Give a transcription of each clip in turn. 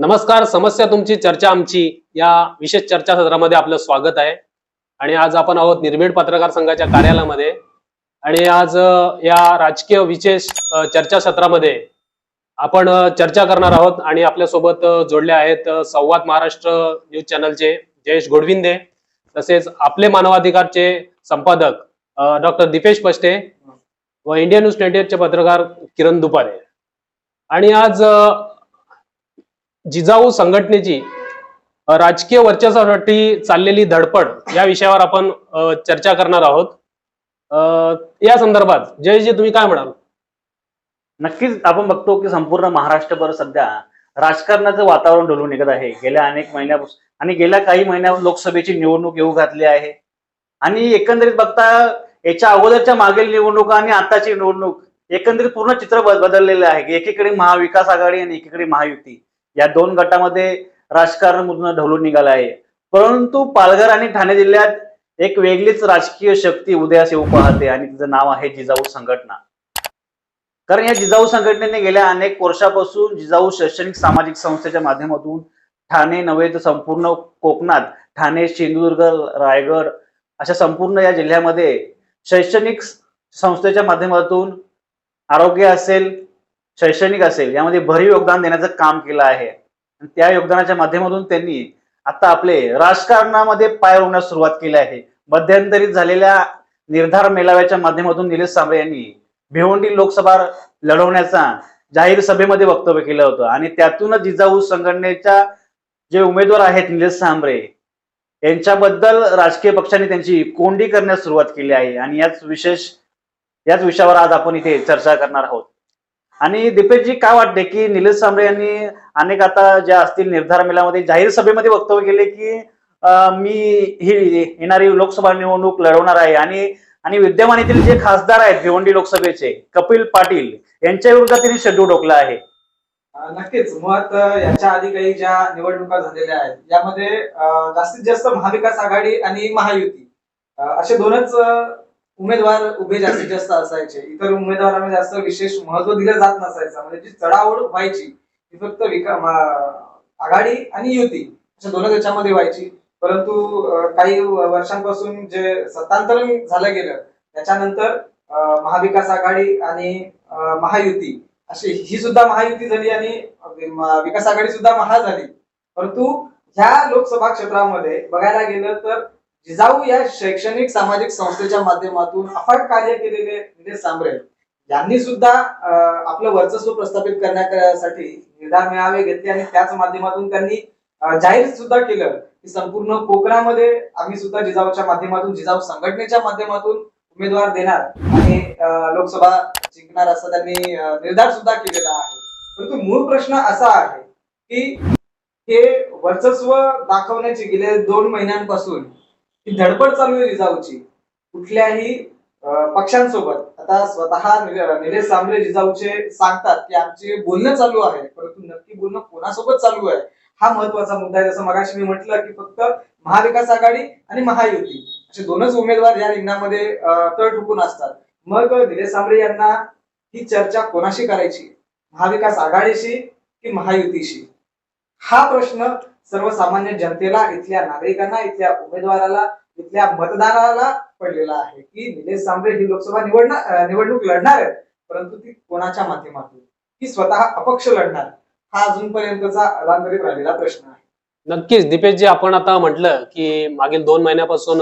नमस्कार समस्या तुमची चर्चा आमची. या विशेष चर्चा सत्रामध्ये आपलं स्वागत आहे. आणि आज आपण आहोत निर्भीड पत्रकार संघाच्या कार्यालयामध्ये. आणि आज या राजकीय विशेष चर्चा सत्रामध्ये आपण चर्चा करणार आहोत. आणि आपल्यासोबत जोडले आहेत संवाद महाराष्ट्र न्यूज चॅनलचे जयेश गोडविंदे तसेच आपले मानवाधिकारचे संपादक डॉक्टर दीपेश पष्टे व इंडियन न्यूज ट्वेंटी एटचे पत्रकार किरण दुपारे. आणि आज जिजाऊ संघटनेची राजकीय वर्चस्वासाठी चाललेली धडपड या विषयावर आपण चर्चा करणार आहोत. या संदर्भात जयजी तुम्ही काय म्हणाल? नक्कीच आपण बघतो की संपूर्ण महाराष्ट्रभर सध्या राजकारणाचं वातावरण डोलून निघत आहे. गेल्या अनेक महिन्यापासून आणि गेल्या काही महिन्या लोकसभेची निवडणूक येऊ घातली आहे. आणि एकंदरीत बघता याच्या अगोदरच्या मागील निवडणुका आणि आताची निवडणूक एकंदरीत पूर्ण चित्र बदललेलं आहे. की एकीकडे महाविकास आघाडी आणि एकीकडे महायुती. या दोन गटामध्ये राजकारण पूर्ण ढवलून निघालं आहे. परंतु पालघर आणि ठाणे जिल्ह्यात एक वेगळीच राजकीय शक्ती उदयास येऊ पाहते आणि तिचं नाव आहे जिजाऊ संघटना. कारण या जिजाऊ संघटनेने गेल्या अनेक वर्षापासून जिजाऊ शैक्षणिक सामाजिक संस्थेच्या माध्यमातून ठाणे नव्हे तर संपूर्ण कोकणात ठाणे सिंधुदुर्ग रायगड अशा संपूर्ण या जिल्ह्यामध्ये शैक्षणिक संस्थेच्या माध्यमातून आरोग्य असेल शैक्षणिक असेल यामध्ये भरीव योगदान देण्याचं काम केलं आहे. आणि त्या योगदानाच्या माध्यमातून त्यांनी आता आपले राजकारणामध्ये पाय रोवण्यास सुरुवात केली आहे. मध्यंतरीत झालेल्या निर्धार मेळाव्याच्या माध्यमातून निलेश सांबळे यांनी भिवंडी लोकसभा लढवण्याचा जाहीर सभेमध्ये वक्तव्य केलं होतं. आणि त्यातूनच जिजाऊ संघटनेच्या जे उमेदवार आहेत निलेश सांबळे यांच्याबद्दल राजकीय पक्षांनी त्यांची कोंडी करण्यास सुरुवात केली आहे. आणि याच विशेष याच विषयावर आज आपण इथे चर्चा करणार आहोत. आणि दीपेशजी काय वाटते की निलेश सांबरे यांनी अनेक आता ज्या असतील निर्धार मेळामध्ये जाहीर सभेमध्ये वक्तव्य केले की मी ही येणारी लोकसभा निवडणूक लढवणार आहे आणि आणि विद्यमान येथील जे खासदार आहेत भिवंडी लोकसभेचे कपिल पाटील यांच्या विरोधात त्यांनी शेड्यू ठोकला आहे. नक्कीच. मुळात याच्या आधी काही ज्या निवडणुका झालेल्या आहेत यामध्ये जास्तीत जास्त महाविकास आघाडी आणि महायुती असे दोनच उमेदवार उभे जास्तीत जास्त असायचे. इतर उमेदवारांना जास्त विशेष महत्त्व दिलं जात नसायचं. म्हणजे जी चढाओढ व्हायची ती फक्त आघाडी आणि युती अशा दोनच याच्यामध्ये व्हायची. परंतु काही वर्षांपासून जे सत्तांतरण झालं गेलं त्याच्यानंतर महाविकास आघाडी आणि महायुती अशी ही सुद्धा महायुती झाली आणि विकास आघाडी सुद्धा महा झाली परंतु ह्या लोकसभा क्षेत्रामध्ये बघायला गेलं तर जिजाऊ या शैक्षणिक सामाजिक संस्थेच्या माध्यमातून अफाट कार्य केलेले निलेश सांबरे. यांनी सुद्धा आपलं वर्चस्व प्रस्थापित करण्यासाठी निर्धार मेळावे घेतले आणि त्याच माध्यमातून त्यांनी जाहीर सुद्धा केलं की संपूर्ण कोकणामध्ये आम्ही सुद्धा जिजाऊच्या माध्यमातून जिजाऊ संघटनेच्या माध्यमातून उमेदवार देणार आणि लोकसभा जिंकणार असं त्यांनी निर्धार सुद्धा केलेला आहे. परंतु मूळ प्रश्न असा आहे की हे वर्चस्व दाखवण्याची गेल्या दोन महिन्यांपासून ही धडपड चालू आहे जिजाऊची. कुठल्याही पक्षांसोबत. आता स्वतः निलेश सांबरे जिजाऊचे सांगतात की आमचे बोलणं चालू आहे परंतु नक्की बोलणं कोणासोबत चालू आहे हा महत्त्वाचा मुद्दा आहे. जसं मगाशी मी म्हटलं की फक्त महाविकास आघाडी आणि महायुती असे दोनच उमेदवार या रिंगणामध्ये तळ ठुकून असतात. मग निलेश सांबरे यांना ही चर्चा कोणाशी करायची? महाविकास आघाडीशी की महायुतीशी? हा प्रश्न सर्वसामान्य जनतेला इथल्या नागरिकांना इथल्या उमेदवाराला इथल्या मतदाराला पडलेला आहे की निलेश सांबरे ही लोकसभा निवडणार निवडणूक लढणार आहेत परंतु ती कोणाच्या माध्यमातून? की स्वतः अपक्ष लढणार? हा अजूनपर्यंतचा अलांतरित राहिलेला प्रश्न आहे. नक्कीच. दीपेशजी आपण आता म्हटलं की मागील दोन महिन्यापासून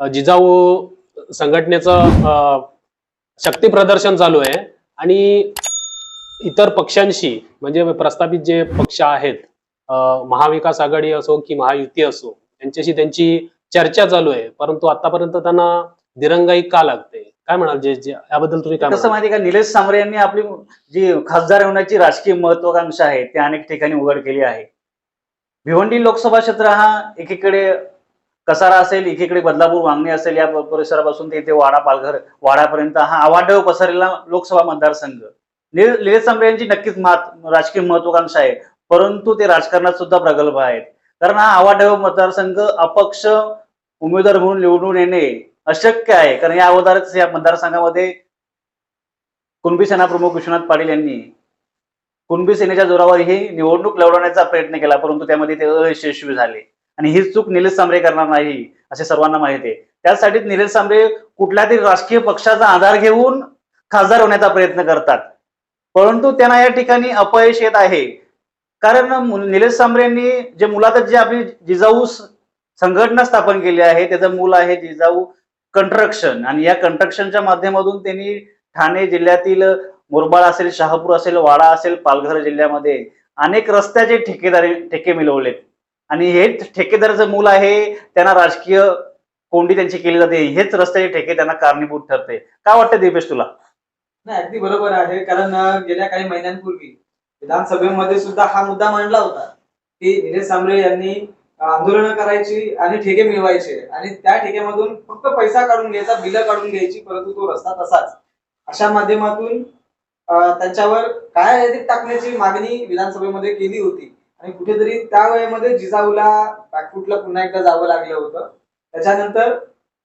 जिजाऊ संघटनेचं शक्ती प्रदर्शन चालू आहे आणि इतर पक्षांशी म्हणजे प्रस्थापित जे पक्ष आहेत महाविकास आघाडी असो की महायुती असो त्यांच्याशी त्यांची चर्चा चालू आहे. परंतु आतापर्यंत त्यांना दिरंगाई का लागते? काय म्हणाल जे याबद्दल तुम्ही कसं? माहिती का? निलेश सांबरे यांनी आपली जी खासदार होण्याची राजकीय महत्वाकांक्षा आहे ती अनेक ठिकाणी उघड केली आहे. भिवंडी लोकसभा क्षेत्र हा एकीकडे कसारा असेल एकीकडे बदलापूर वांगणी असेल या परिसरापासून ते इथे वाडा पालघर वाड्यापर्यंत हा अवाढव्य पसरलेला लोकसभा मतदारसंघ. निल- निलेश सांबरे यांची नक्कीच राजकीय महत्वाकांक्षा आहे परंतु ते राजकारणात सुद्धा प्रगल्भ आहेत. कारण हा अवाढव्य मतदारसंघ अपक्ष उमेदवार म्हणून निवडून येणे अशक्य आहे. कारण या अगोदरच या मतदारसंघामध्ये कुणबी सेना प्रमुख विश्वनाथ पाटील यांनी कुणबी सेनेच्या जोरावर ही निवडणूक लढवण्याचा प्रयत्न केला परंतु त्यामध्ये ते अयशस्वी झाले. आणि ही चूक निलेश सांबरे करणार नाही असे सर्वांना माहिती आहे. त्यासाठी निलेश सांबरे कुठल्या तरी राजकीय पक्षाचा आधार घेऊन खासदार होण्याचा प्रयत्न करतात. परंतु त्यांना या ठिकाणी अपयश येत आहे. कारण निलेश सांबरे यांनी जे मुलातच जे आपली जिजाऊ संघटना स्थापन केली आहे त्याचं मूल आहे जिजाऊ कंस्ट्रक्शन आणि या कंस्ट्रक्शनच्या माध्यमातून त्यांनी ठाणे जिल्ह्यातील मुरबाड असेल शहापूर असेल वाडा असेल पालघर जिल्ह्यामध्ये अनेक रस्त्याचे ठेकेदारी ठेके मिळवलेत. आणि हे ठेकेदाराचं मूल आहे त्यांना राजकीय कोंडी त्यांची केली जाते. हेच रस्त्याचे ठेके त्यांना कारणीभूत ठरते. काय वाटतं दीपेश तुला? नाही अगदी बरोबर आहे. कारण गेल्या काही महिन्यांपूर्वी विधानसभेमध्ये सुद्धा हा मुद्दा मांडला होता की निलेश सांबरे यांनी आंदोलनं करायची आणि ठेके मिळवायचे. आणि त्या ठेक्यामधून फक्त पैसा काढून घ्यायचा बिल काढून घ्यायची परंतु तो रस्ता तसाच. अशा माध्यमातून त्यांच्यावर काय यादीत टाकण्याची मागणी विधानसभेमध्ये केली होती? आणि कुठेतरी त्या वेळेमध्ये जिजाऊला बॅकफूटला पुन्हा एकदा जावं लागलं होतं. त्याच्यानंतर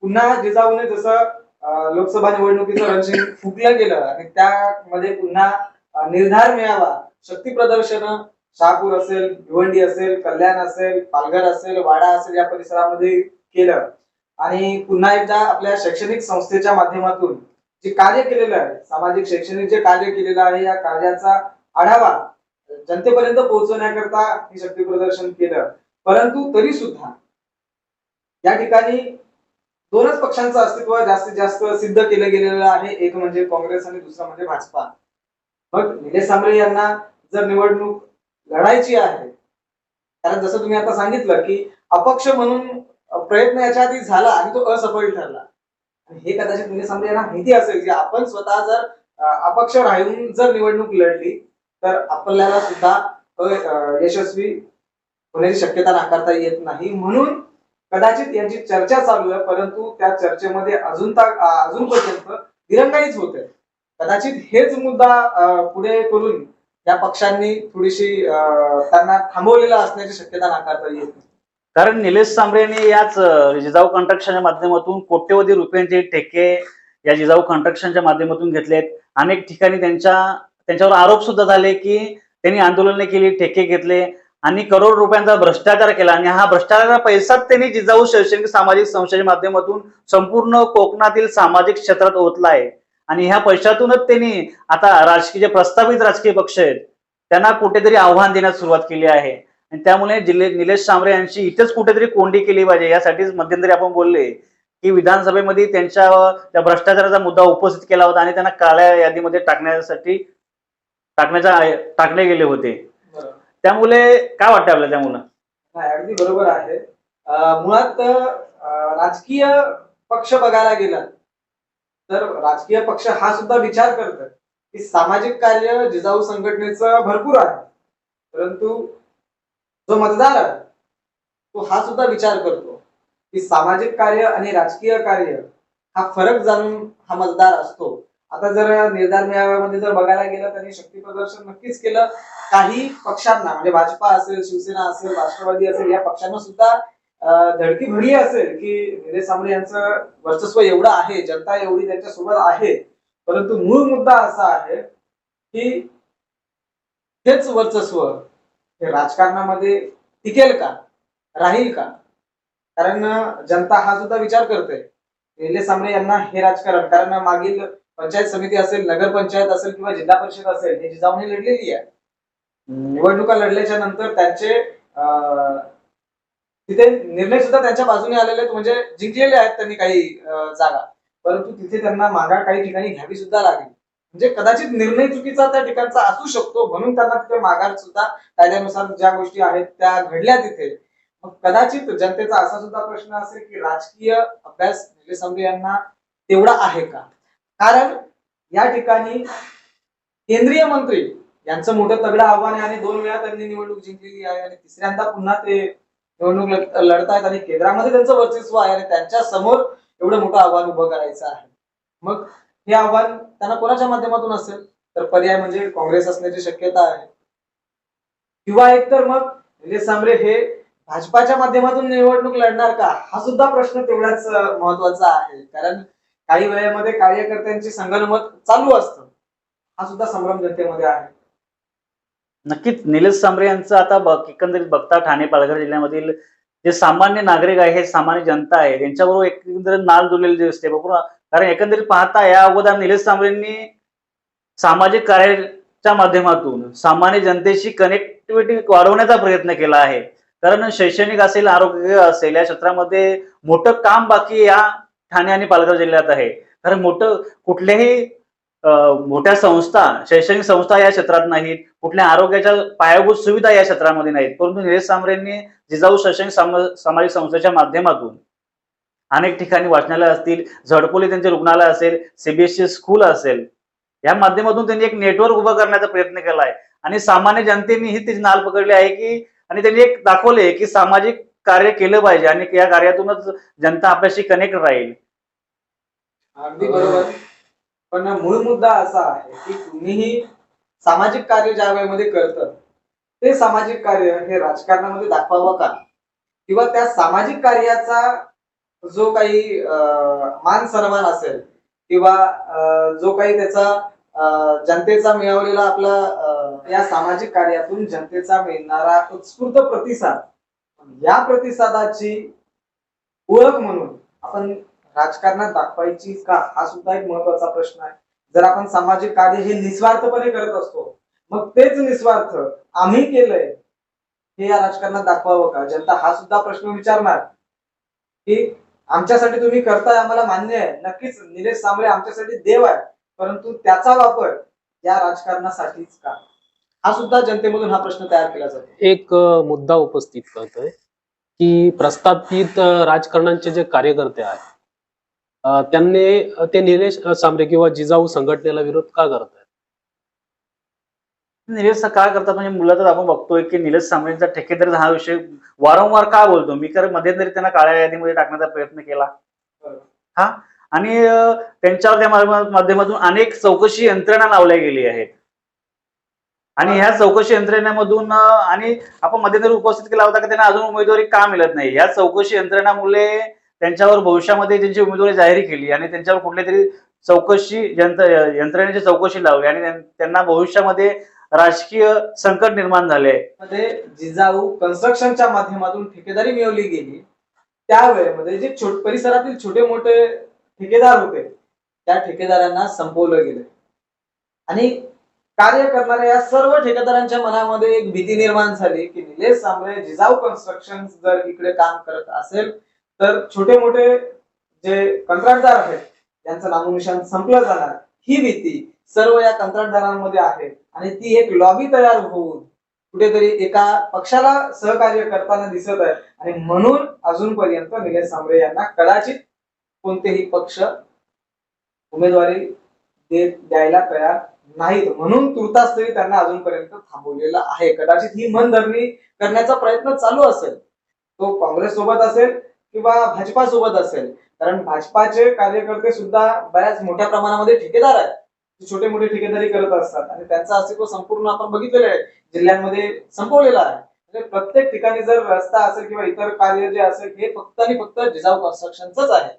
पुन्हा जिजाऊने जसं लोकसभा निवडणुकीचं रणशिंग फुकलं गेलं आणि त्यामध्ये पुन्हा निर्धार मिळावा शक्ती प्रदर्शन शहापूर असेल भिवंडी असेल कल्याण असेल पालघर असेल वाडा असेल या परिसरामध्ये केलं. आणि पुन्हा एकदा आपल्या शैक्षणिक संस्थेच्या माध्यमातून जे कार्य केलेलं आहे सामाजिक शैक्षणिक जे कार्य केलेलं आहे या कार्याचा आढावा जनतेपर्यंत पोहोचवण्याकरता ही शक्ती प्रदर्शन केलं. परंतु तरी सुद्धा या ठिकाणी दोनच पक्षांचं अस्तित्व जास्तीत जास्त सिद्ध केलं गेलेलं आहे. एक म्हणजे काँग्रेस आणि दुसरा म्हणजे भाजपा. मग निलेश सांबळे यांना जर निवडणूक लढायची आहे कारण जसं तुम्ही आता सांगितलं की अपक्ष म्हणून प्रयत्न याच्या आधी झाला आणि तो असफल ठरला. हे कदाचित म्हणजे समजा यांना माहिती असेल की आपण स्वतः जर अपक्ष राहून जर निवडणूक लढली तर आपल्याला सुद्धा अ- यशस्वी होण्याची शक्यता नाकारता येत नाही. म्हणून कदाचित यांची चर्चा चालू आहे परंतु त्या चर्चेमध्ये अजून अजूनपर्यंत दिरंगाईच होते कदाचित हेच मुद्दा पुढे करून या पक्षांनी थोडीशी त्यांना थांबवलेला असण्याची शक्यता नाकारता येत कारण निलेश सांबरे यांनी याच जिजाऊ कंस्ट्रक्शनच्या माध्यमातून कोट्यवधी रुपयांचे ठेके या जिजाऊ कंस्ट्रक्शनच्या माध्यमातून घेतलेत अनेक ठिकाणी त्यांच्या त्यांच्यावर आरोप सुद्धा झाले की त्यांनी आंदोलने केली ठेके घेतले आणि करोड रुपयांचा भ्रष्टाचार केला आणि हा भ्रष्टाचाराचा पैसाच त्यांनी जिजाऊ शैक्षणिक सामाजिक संस्थेच्या माध्यमातून संपूर्ण कोकणातील सामाजिक क्षेत्रात ओतला आहे. आणि ह्या पैशातूनच त्यांनी आता राजकीय जे प्रस्तावित राजकीय पक्ष आहेत त्यांना कुठेतरी आव्हान देण्यास सुरुवात केली आहे. आणि त्यामुळे जिल्हे निलेश सांबरे यांची इथेच कुठेतरी कोंडी केली पाहिजे यासाठीच मध्यंतरी आपण बोलले की विधानसभेमध्ये त्यांच्या त्या भ्रष्टाचाराचा मुद्दा उपस्थित केला होता आणि त्यांना काळ्या यादीमध्ये टाकण्यासाठी टाकण्याचा टाकले गेले होते. त्यामुळे काय वाटतं आपल्याला त्यामुळे अगदी बरोबर आहे. मुळात राजकीय पक्ष बघायला गेला तर राजकीय पक्ष हा सुद्धा विचार करतात की सामाजिक कार्य जिजाऊ संघटनेचं भरपूर आहे. परंतु जो मतदार आहे तो हा सुद्धा विचार करतो की सामाजिक कार्य आणि राजकीय कार्य हा फरक जाणून हा मतदार असतो. आता जर निर्धार मेळाव्यामध्ये जर बघायला गेलं त्यांनी शक्ती प्रदर्शन नक्कीच केलं. काही पक्षांना म्हणजे भाजपा असेल शिवसेना असेल राष्ट्रवादी असेल या पक्षांना सुद्धा धडकी भरली असेल की निलेश सांबळे यांचं वर्चस्व एवढं आहे जनता एवढी त्यांच्यासोबत आहे परंतु मूळ मुद्दा असा आहे की हेच वर्चस्व हे राजकारणामध्ये टिकेल का राहील का? कारण जनता हा सुद्धा विचार करते निलेश सांबळे यांना हे राजकारण कारण मागील पंचायत समिती असेल नगरपंचायत असेल किंवा जिल्हा परिषद असेल हे जिजावणी लढलेली आहे. निवडणुका लढल्याच्या नंतर त्यांचे अं, तिथे निर्णय सुद्धा त्यांच्या बाजूने आलेले आहेत म्हणजे जिंकलेले आहेत त्यांनी काही जागा. परंतु तिथे त्यांना मागा काही ठिकाणी घ्यावी सुद्धा लागली. म्हणजे कदाचित निर्णय चुकीचा त्या ठिकाणचा असू शकतो म्हणून त्यांना तिथे माघार सुद्धा कायद्यानुसार ज्या गोष्टी आहेत त्या घडल्या तिथे. मग कदाचित जनतेचा असा सुद्धा प्रश्न असेल की राजकीय अभ्यास निलेश संभे यांना तेवढा आहे का? कारण या ठिकाणी केंद्रीय मंत्री यांचं मोठं तगडं आव्हान आहे आणि दोन वेळा त्यांनी निवडणूक जिंकलेली आहे आणि तिसऱ्यांदा पुन्हा ते निवडणूक लढतायत आणि केंद्रामध्ये त्यांचं वर्चस्व आहे आणि त्यांच्यासमोर एवढं मोठं आव्हान उभं करायचं आहे. मग हे आव्हान त्यांना कोणाच्या माध्यमातून असेल? तर पर्याय म्हणजे काँग्रेस असण्याची शक्यता आहे. किंवा एकतर मग निलेश सांबरे हे भाजपाच्या माध्यमातून निवडणूक लढणार का? हा सुद्धा प्रश्न तेवढाच महत्त्वाचा आहे. कारण काही वेळेमध्ये कार्यकर्त्यांची संगणमत चालू असतं. हा सुद्धा संभ्रम जनतेमध्ये आहे. नक्कीच. निलेश सांबरे यांचं आता बघ एकंदरीत बघता ठाणे पालघर जिल्ह्यामधील जे सामान्य नागरिक आहे हे सामान्य जनता आहे. त्यांच्याबरोबर एकंदरीत नाल जुळलेली दिसते बघू कारण एकंदरीत पाहता या अगोदर निलेश सांबरेंनी सामाजिक कार्याच्या माध्यमातून सामान्य जनतेशी कनेक्टिव्हिटी वाढवण्याचा प्रयत्न केला आहे. कारण शैक्षणिक असेल आरोग्य असेल या क्षेत्रामध्ये मोठं काम बाकी या ठाणे आणि पालघर जिल्ह्यात आहे. कारण मोठं कुठल्याही मोठ्या संस्था शैक्षणिक संस्था या क्षेत्रात नाहीत कुठल्या आरोग्याच्या पायाभूत सुविधा या क्षेत्रामध्ये नाहीत परंतु निलेश सांबरेंनी जिजाऊ शैक्षणिक सामाजिक संस्थेच्या माध्यमातून अनेक ठिकाणी वाचनालय असतील झडपोली त्यांचे रुग्णालय असेल सीबीएसई स्कूल असेल या माध्यमातून त्यांनी एक नेटवर्क उभं करण्याचा प्रयत्न केला आहे. आणि सामान्य जनतेने ही त्याची नाल पकडली आहे की आणि त्यांनी एक दाखवले की सामाजिक कार्य केलं पाहिजे आणि या कार्यातूनच जनता आपल्याशी कनेक्ट राहील. अगदी बरोबर. पण मूळ मुद्दा असा आहे की तुम्हीही सामाजिक कार्य ज्या वेळेमध्ये करतात ते सामाजिक कार्य हे राजकारणामध्ये दाखवावं का? किंवा त्या सामाजिक कार्याचा जो काही अं, मान सन्मान असेल किंवा जो काही त्याचा जनतेचा मिळवलेला आपला या सामाजिक कार्यातून जनतेचा मिळणारा उत्स्फूर्त प्रतिसाद या प्रतिसादाची ओळख म्हणून आपण राजकारणात दाखवायची का? हा सुद्धा एक महत्त्वाचा प्रश्न आहे. जर आपण सामाजिक कार्य हे निस्वार्थपणे करत असतो मग तेच निस्वार्थ आम्ही केलंय हे या राजकारणात दाखवावं का? जनता हा सुद्धा प्रश्न विचारणार की आमच्यासाठी तुम्ही करताय आम्हाला मान्य आहे. नक्कीच निलेश सांबळे आमच्यासाठी देव आहे परंतु त्याचा वापर या राजकारणासाठीच का? हा सुद्धा जनतेमधून हा प्रश्न तयार केला जातो. एक मुद्दा उपस्थित करतोय की प्रस्थापित राजकारणाचे जे कार्यकर्ते आहेत त्यांनी ते निलेश सांबरे किंवा जिजाऊ संघटनेला विरोध का करत आहेत? निलेश काय करतात? म्हणजे मुलं आपण बघतोय की निलेश सांबरेंचा ठेकेदारी हा विषय वारंवार का बोलतो? मी कारण मध्यंतरी त्यांना काळ्या यादीमध्ये टाकण्याचा प्रयत्न केला. हा? आणि त्यांच्यावर त्या माध्यमातून अनेक चौकशी यंत्रणा लावल्या गेली आहेत. आणि ह्या चौकशी यंत्रणेमधून आणि आपण मध्यंतरी उपस्थित केला होता की त्यांना अजून उमेदवारी का मिळत नाही? या चौकशी यंत्रणामुळे त्यांच्यावर भविष्यामध्ये त्यांची उमेदवारी जाहीर केली आणि त्यांच्यावर कुठल्या तरी चौकशी यंत्र यंत्रणेची चौकशी लावली आणि त्यांना भविष्यामध्ये राजकीय संकट निर्माण झाले. मध्ये जिजाऊ कन्स्ट्रक्शनच्या माध्यमातून ठेकेदारी मिळवली गेली. त्यावेळेमध्ये जे छोट परिसरातील छोटे मोठे ठेकेदार होते त्या ठेकेदारांना संपवलं गेलं. आणि कार्य करणाऱ्या या सर्व ठेकेदारांच्या मनामध्ये एक भीती निर्माण झाली की निलेश सांबळे जिजाऊ कन्स्ट्रक्शन जर इकडे काम करत असेल तर छोटे मोठे जे कंत्राटदार आहेत त्यांचं नामोनिशान संपलं जाणार. ही भीती सर्व या कंत्राटदारांमध्ये आहे आणि ती एक लॉबी तयार होऊन कुठेतरी एका पक्षाला सहकार्य करताना दिसत आहे आणि म्हणून अजूनपर्यंत निलेश सांबरे यांना कदाचित कोणतेही पक्ष उमेदवारी देत द्यायला तयार नाहीत. म्हणून तुर्तास तरी त्यांना अजूनपर्यंत थांबवलेलं आहे. कदाचित ही मनधरणी करण्याचा प्रयत्न चालू असेल. तो काँग्रेस सोबत असेल किंवा भाजपा सोबत असेल. कारण भाजपाचे कार्यकर्ते सुद्धा बऱ्याच मोठ्या प्रमाणामध्ये ठेकेदार आहेत. छोटे मोठे ठेकेदारी करत असतात. आणि त्यांचा अस्तित्व संपूर्ण आपण बघितलेलं आहे. जिल्ह्यांमध्ये संपवलेला आहे. म्हणजे प्रत्येक ठिकाणी जर रस्ता असेल किंवा इतर कार्य जे असेल हे फक्त आणि फक्त जिजाऊ कन्स्ट्रक्शनच आहे.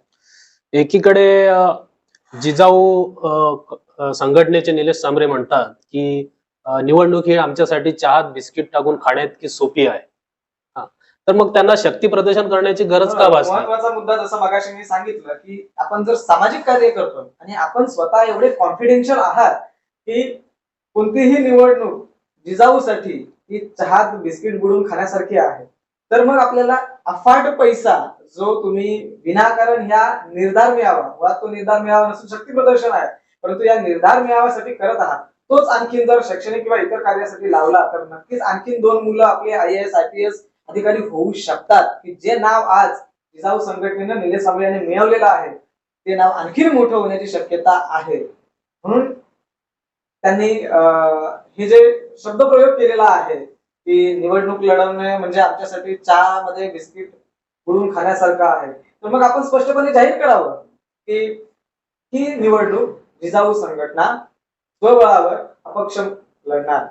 एकीकडे जिजाऊ संघटनेचे निलेश सांबरे म्हणतात की निवडणूक ही आमच्यासाठी चहात बिस्किट टाकून खाण्याइतकी सोपी आहे. तर मग त्यांना शक्ती प्रदर्शन करण्याची गरज का भासली महत्त्वाचा मुद्दा जसं मगाशी मी सांगितलं की आपण जर सामाजिक कार्य करतो आणि आपण स्वतः एवढे कॉन्फिडेन्शियल आहात की कोणतीही निवडणूक जिजाऊसाठी ही चहात बिस्किट बुडून खाण्यासारखी आहे तर मग आपल्याला अफाट पैसा जो तुम्ही विनाकारण ह्या निर्धार मिळावा वा तो निर्धार मिळावा नसून शक्ती प्रदर्शन आहे परंतु या निर्धार मिळाव्यासाठी करत आहात तोच आणखीन जर शैक्षणिक किंवा इतर कार्यासाठी लावला तर नक्कीच आणखीन दोन मुलं आपले I S I P S अधिकारी होऊ शकतात की जे नाव आज जिजाऊ संघटनेनं निलेश सांबळे यांनी मिळवलेलं आहे ते नाव आणखी मोठं होण्याची शक्यता आहे. म्हणून त्यांनी हे जे शब्दप्रयोग केलेला आहे की निवडणूक लढवणे म्हणजे आमच्यासाठी चहा मध्ये बिस्किट बुडून खाण्यासारखं आहे तर मग आपण स्पष्टपणे जाहीर करावं की ही निवडणूक जिजाऊ संघटना स्वबळावर अपक्ष लढणार.